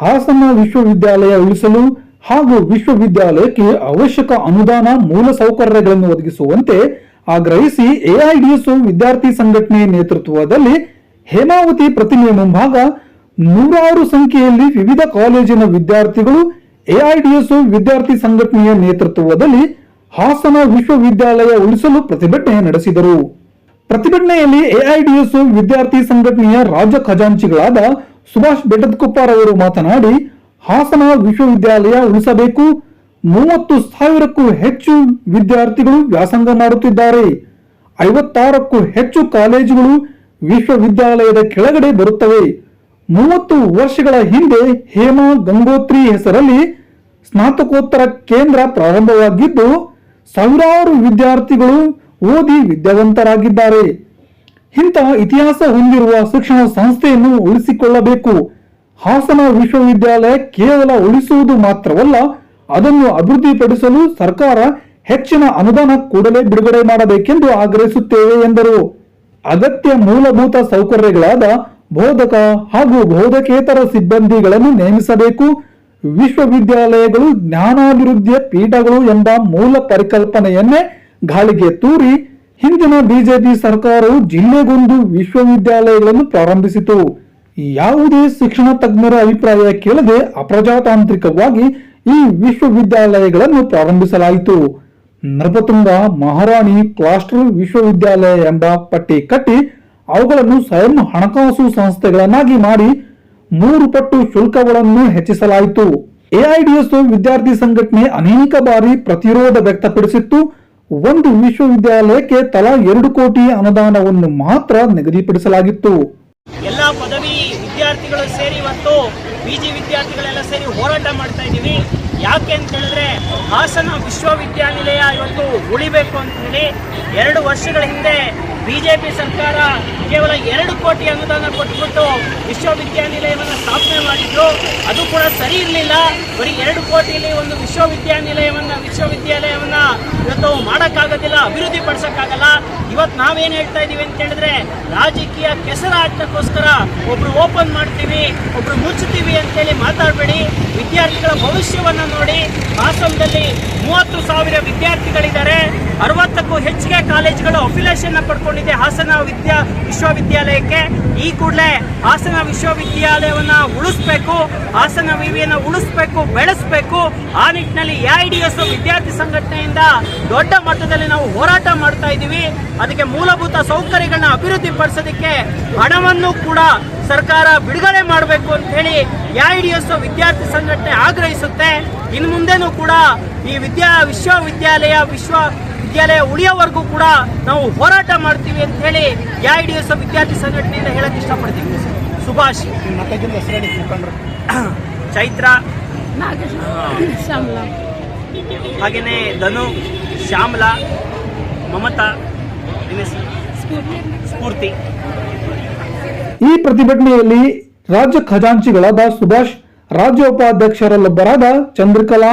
ಹಾಸನ ವಿಶ್ವವಿದ್ಯಾಲಯ ಉಳಿಸಲು ಹಾಗೂ ವಿಶ್ವವಿದ್ಯಾಲಯಕ್ಕೆ ಅವಶ್ಯಕ ಅನುದಾನ ಮೂಲಸೌಕರ್ಯಗಳನ್ನು ಒದಗಿಸುವಂತೆ ಆಗ್ರಹಿಸಿ ಎಐಡಿಎಸ್ಒ ವಿದ್ಯಾರ್ಥಿ ಸಂಘಟನೆ ನೇತೃತ್ವದಲ್ಲಿ ಹೇಮಾವತಿ ಪ್ರತಿಮೆ ಮುಂಭಾಗ ನೂರಾರು ಸಂಖ್ಯೆಯಲ್ಲಿ ವಿವಿಧ ಕಾಲೇಜಿನ ವಿದ್ಯಾರ್ಥಿಗಳು ಎಐಡಿಎಸ್ಒ ವಿದ್ಯಾರ್ಥಿ ಸಂಘಟನೆಯ ನೇತೃತ್ವದಲ್ಲಿ ಹಾಸನ ವಿಶ್ವವಿದ್ಯಾಲಯ ಉಳಿಸಲು ಪ್ರತಿಭಟನೆ ನಡೆಸಿದರು. ಪ್ರತಿಭಟನೆಯಲ್ಲಿ ಎಐಡಿಎಸ್ಒ ವಿದ್ಯಾರ್ಥಿ ಸಂಘಟನೆಯ ರಾಜ್ಯ ಖಜಾಂಚಿಗಳಾದ ಸುಭಾಷ್ ಬೆಟ್ಟದಕೊಪ್ಪಾರ್ ಅವರು ಮಾತನಾಡಿ, ಹಾಸನ ವಿಶ್ವವಿದ್ಯಾಲಯ ಉಳಿಸಬೇಕು. ಮೂವತ್ತು ಸಾವಿರಕ್ಕೂ ಹೆಚ್ಚು ವಿದ್ಯಾರ್ಥಿಗಳು ವ್ಯಾಸಂಗ ಮಾಡುತ್ತಿದ್ದಾರೆ. ಐವತ್ತಾರಕ್ಕೂ ಹೆಚ್ಚು ಕಾಲೇಜುಗಳು ವಿಶ್ವವಿದ್ಯಾಲಯದ ಕೆಳಗಡೆ ಬರುತ್ತವೆ. ಮೂವತ್ತು ವರ್ಷಗಳ ಹಿಂದೆ ಹೇಮಾ ಗಂಗೋತ್ರಿ ಹೆಸರಲ್ಲಿ ಸ್ನಾತಕೋತ್ತರ ಕೇಂದ್ರ ಪ್ರಾರಂಭವಾಗಿದ್ದು, ಸಾವಿರಾರು ವಿದ್ಯಾರ್ಥಿಗಳು ಓದಿ ವಿದ್ಯಾವಂತರಾಗಿದ್ದಾರೆ. ಇಂತಹ ಇತಿಹಾಸ ಹೊಂದಿರುವ ಶಿಕ್ಷಣ ಸಂಸ್ಥೆಯನ್ನು ಉಳಿಸಿಕೊಳ್ಳಬೇಕು. ಹಾಸನ ವಿಶ್ವವಿದ್ಯಾಲಯ ಕೇವಲ ಉಳಿಸುವುದು ಮಾತ್ರವಲ್ಲ, ಅದನ್ನು ಅಭಿವೃದ್ಧಿಪಡಿಸಲು ಸರ್ಕಾರ ಹೆಚ್ಚಿನ ಅನುದಾನ ಕೂಡಲೇ ಬಿಡುಗಡೆ ಮಾಡಬೇಕೆಂದು ಆಗ್ರಹಿಸುತ್ತೇವೆ, ಎಂದರು. ಅಗತ್ಯ ಮೂಲಭೂತ ಸೌಕರ್ಯಗಳಾದ ಬೋಧಕ ಹಾಗೂ ಬೋಧಕೇತರ ಸಿಬ್ಬಂದಿಗಳನ್ನು ನೇಮಿಸಬೇಕು. ವಿಶ್ವವಿದ್ಯಾಲಯಗಳು ಜ್ಞಾನಾಭಿವೃದ್ಧಿಯ ಪೀಠಗಳು ಎಂಬ ಮೂಲ ಪರಿಕಲ್ಪನೆಯನ್ನೇ ಗಾಳಿಗೆ ತೂರಿ ಹಿಂದಿನ ಬಿಜೆಪಿ ಸರ್ಕಾರವು ಜಿಲ್ಲೆಗೊಂದು ವಿಶ್ವವಿದ್ಯಾಲಯಗಳನ್ನು ಪ್ರಾರಂಭಿಸಿತು. ಯಾವುದೇ ಶಿಕ್ಷಣ ತಜ್ಞರ ಅಭಿಪ್ರಾಯ ಕೇಳದೆ ಅಪ್ರಜಾತಾಂತ್ರಿಕವಾಗಿ ಈ ವಿಶ್ವವಿದ್ಯಾಲಯಗಳನ್ನು ಪ್ರಾರಂಭಿಸಲಾಯಿತು. ನೃಪತುಂಗ ಮಹಾರಾಣಿ ಕ್ಲಾಸ್ಟರ್ ವಿಶ್ವವಿದ್ಯಾಲಯ ಎಂಬ ಪಟ್ಟಿ ಕಟ್ಟಿ ಅವುಗಳನ್ನು ಸ್ವಯಂ ಹಣಕಾಸು ಸಂಸ್ಥೆಗಳನ್ನಾಗಿ ಮಾಡಿ ಮೂರು ಪಟ್ಟು ಶುಲ್ಕಗಳನ್ನು ಹೆಚ್ಚಿಸಲಾಯಿತು. ಎಐಡಿಎಸ್ ವಿದ್ಯಾರ್ಥಿ ಸಂಘಟನೆ ಅನೇಕ ಬಾರಿ ಪ್ರತಿರೋಧ ವ್ಯಕ್ತಪಡಿಸಿತ್ತು. ಒಂದು ವಿಶ್ವವಿದ್ಯಾಲಯಕ್ಕೆ ತಲಾ ಎರಡು ಕೋಟಿ ಅನುದಾನವನ್ನು ಮಾತ್ರ ನಿಗದಿಪಡಿಸಲಾಗಿತ್ತು. ಎಲ್ಲ ಪದವಿ ವಿದ್ಯಾರ್ಥಿಗಳು ಸೇರಿ ಇವತ್ತು ಪಿ ಜಿ ವಿದ್ಯಾರ್ಥಿಗಳೆಲ್ಲ ಸೇರಿ ಹೋರಾಟ ಮಾಡ್ತಾ ಇದ್ದೀವಿ. ಯಾಕೆ ಅಂತ ಹೇಳಿದ್ರೆ, ಹಾಸನ ವಿಶ್ವವಿದ್ಯಾನಿಲಯ ಇವತ್ತು ಉಳಿಬೇಕು ಅಂತ ಹೇಳಿ ಎರಡು ವರ್ಷಗಳ ಹಿಂದೆ ಬಿ ಜೆ ಪಿ ಸರ್ಕಾರ ಕೇವಲ ಎರಡು ಕೋಟಿ ಅನುದಾನ ಕೊಟ್ಬಿಟ್ಟು ವಿಶ್ವವಿದ್ಯಾನಿಲಯವನ್ನು ಸ್ಥಾಪನೆ ಮಾಡಿದ್ರು. ಅದು ಕೂಡ ಸರಿ ಇರಲಿಲ್ಲ. ಬರೀ ಎರಡು ಕೋಟಿಯಲ್ಲಿ ಒಂದು ವಿಶ್ವವಿದ್ಯಾನಿಲಯವನ್ನು, ವಿಶ್ವವಿದ್ಯಾಲಯವನ್ನು ಇವತ್ತು ಮಾಡೋಕ್ಕಾಗೋದಿಲ್ಲ ಅಭಿವೃದ್ಧಿ ಪಡಿಸೋಕ್ಕಾಗಲ್ಲ ಇವತ್ತು ನಾವೇನು ಹೇಳ್ತಾ ಇದ್ದೀವಿ ಅಂತ ಹೇಳಿದ್ರೆ ರಾಜಕೀಯ ಕೆಸರಾಟಕ್ಕೋಸ್ಕರ ಒಬ್ರು ಓಪನ್ ಮಾಡ್ತೀವಿ ಒಬ್ರು ಮುಚ್ಚುತ್ತೀವಿ ಅಂತೇಳಿ ಮಾತಾಡಬೇಡಿ. ವಿದ್ಯಾರ್ಥಿಗಳ ಭವಿಷ್ಯವನ್ನ ನೋಡಿ ಮೂವತ್ತು ಸಾವಿರ ವಿದ್ಯಾರ್ಥಿಗಳಿದ್ದಾರೆ. ಅರವತ್ತಕ್ಕೂ ಹೆಚ್ಚಿಗೆ ಕಾಲೇಜುಗಳು ಅಫಿಲೇಷನ್ ಪಡ್ಕೊಂಡಿದೆ ಹಾಸನ ವಿದ್ಯಾ ವಿಶ್ವವಿದ್ಯಾಲಯಕ್ಕೆ. ಈ ಕೂಡಲೇ ಹಾಸನ ವಿಶ್ವವಿದ್ಯಾಲಯವನ್ನ ಉಳಿಸ್ಬೇಕು, ಹಾಸನ ವಿವಿಯನ್ನು ಉಳಿಸ್ಬೇಕು, ಬೆಳೆಸಬೇಕು. ಆ ನಿಟ್ಟಿನಲ್ಲಿ ಎ ಎಸ್ ವಿದ್ಯಾರ್ಥಿ ಸಂಘಟನೆಯಿಂದ ದೊಡ್ಡ ಮಟ್ಟದಲ್ಲಿ ನಾವು ಹೋರಾಟ ಮಾಡ್ತಾ ಇದ್ದೀವಿ. ಅದಕ್ಕೆ ಮೂಲಭೂತ ಸೌಕರ್ಯಗಳನ್ನ ಅಭಿವೃದ್ಧಿ ಪಡಿಸೋದಕ್ಕೆ ಹಣವನ್ನು ಕೂಡ ಸರ್ಕಾರ ಬಿಡುಗಡೆ ಮಾಡಬೇಕು ಅಂತ ಹೇಳಿ ಡಿ ಎಸ್ ವಿದ್ಯಾರ್ಥಿ ಸಂಘಟನೆ ಆಗ್ರಹಿಸುತ್ತೆ. ಇನ್ನು ಮುಂದೆನೂ ಕೂಡ ಈ ವಿದ್ಯಾ ವಿಶ್ವವಿದ್ಯಾಲಯ ವಿಶ್ವ ವಿದ್ಯಾಲಯ ಉಳಿಯೋವರೆಗೂ ಕೂಡ ನಾವು ಹೋರಾಟ ಮಾಡ್ತೀವಿ ಅಂತ ಹೇಳಿ ಡಿ ಎಸ್ ವಿದ್ಯಾರ್ಥಿ ಸಂಘಟನೆಯಿಂದ ಹೇಳಕ್ ಇಷ್ಟಪಡ್ತೀವಿ ಸುಭಾಷ್. ಚೈತ್ರ. ಹಾಗೆಯೇ ಧನು ಶ್ಯಾಮಲಾ ಮಮತಾ? ಸ್ಫೂರ್ತಿ. ಈ ಪ್ರತಿಭಟನೆಯಲ್ಲಿ ರಾಜ್ಯ ಖಜಾಂಚಿಗಳಾದ ಸುಭಾಷ್, ರಾಜ್ಯ ಉಪಾಧ್ಯಕ್ಷರಲ್ಲೊಬ್ಬರಾದ ಚಂದ್ರಕಲಾ,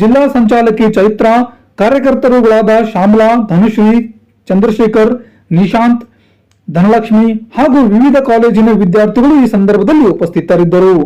ಜಿಲ್ಲಾ ಸಂಚಾಲಕಿ ಚೈತ್ರ, ಕಾರ್ಯಕರ್ತರುಗಳಾದ ಶ್ಯಾಮಲಾ, ಧನುಶ್ರೀ, ಚಂದ್ರಶೇಖರ್, ನಿಶಾಂತ್, ಧನಲಕ್ಷ್ಮಿ ಹಾಗೂ ವಿವಿಧ ಕಾಲೇಜಿನ ವಿದ್ಯಾರ್ಥಿಗಳು ಈ ಸಂದರ್ಭದಲ್ಲಿ ಉಪಸ್ಥಿತರಿದ್ದರು.